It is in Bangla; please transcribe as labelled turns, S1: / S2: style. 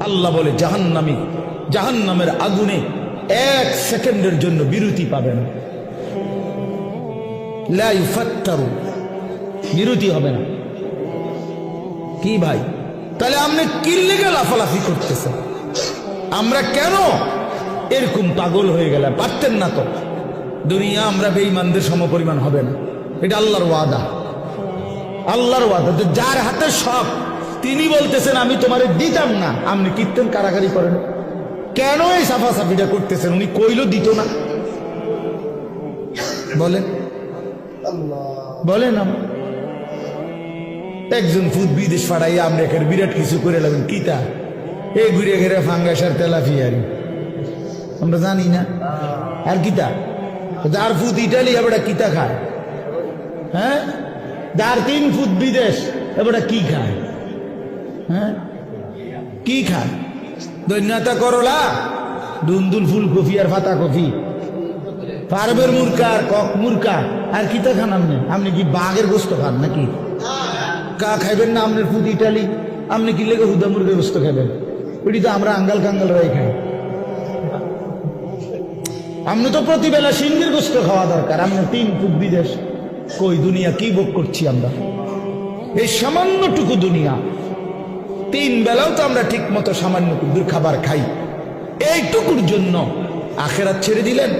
S1: আল্লাহ বলে, জাহান্নামি, জাহান্নামের আগুনে এক সেকেন্ডের জন্য বিরতি পাবে না বিরতি হবে না। কি ভাই? তাহলে আপনি কি লেগে লাফালাফি করতেছেন? আমরা কেন এরকম পাগল হয়ে গেলাম পারতেন না তো। দুনিয়া আমরা বেঈমানদের সমপরিমাণ হবে না। এটা আল্লাহর ওয়াদা। আল্লাহর ওয়াদা। তো যার হাতে সব তিনি বলতেছেন, আমি তোমারে দিতাম না। আপনি কীর্তন কারাগারি করেন। কেন এই সাফাসাফিটা করতেছেন? উনি কইল দিত না। বলেন। বলেন একজন ফুট বিদেশ ফাড়াই আমরা এখানে বিরাট কিছু করে লাগবেন কিতা এই ঘুরে ঘিরে ফাঙ্গাসার তেলাফিয়ারি। আমরা জানি না। আর কিতা যার ফুট ইটালি এবার কিতা খায়? হ্যাঁ? যার তিন ফুট বিদেশ এবার কি খায়? হ্যাঁ? কি খায়? দৈন্যতা করলা? দুন্দুল ফুলকপি আর ফাতা কফি। পারবের মুরকা আর কক মুরকা। আর কিতা খান আপনি? আপনি কি বাঘের গোস্ত খান নাকি? কা খাইবেন না আপনার ফুট ইটালি আপনি কি লেগে হুদা মুরগের গোস্ত খাবেন ওইটি তো আমরা আঙ্গাল কাঙ্গালরাই খাই। আপনি তো প্রতিবেলা সিংহের গোস্ত খাওয়া দরকার। আপনার তিন ফুট বিদেশ। কই দুনিয়া কি ভোগ করছি আমরা? এই সামান্যটুকু দুনিয়া। তিন বেলাও তো আমরা ঠিক মতো সামান্য খাবার খাই। এইটুকুর জন্য আখেরাত ছেড়ে দিলেন।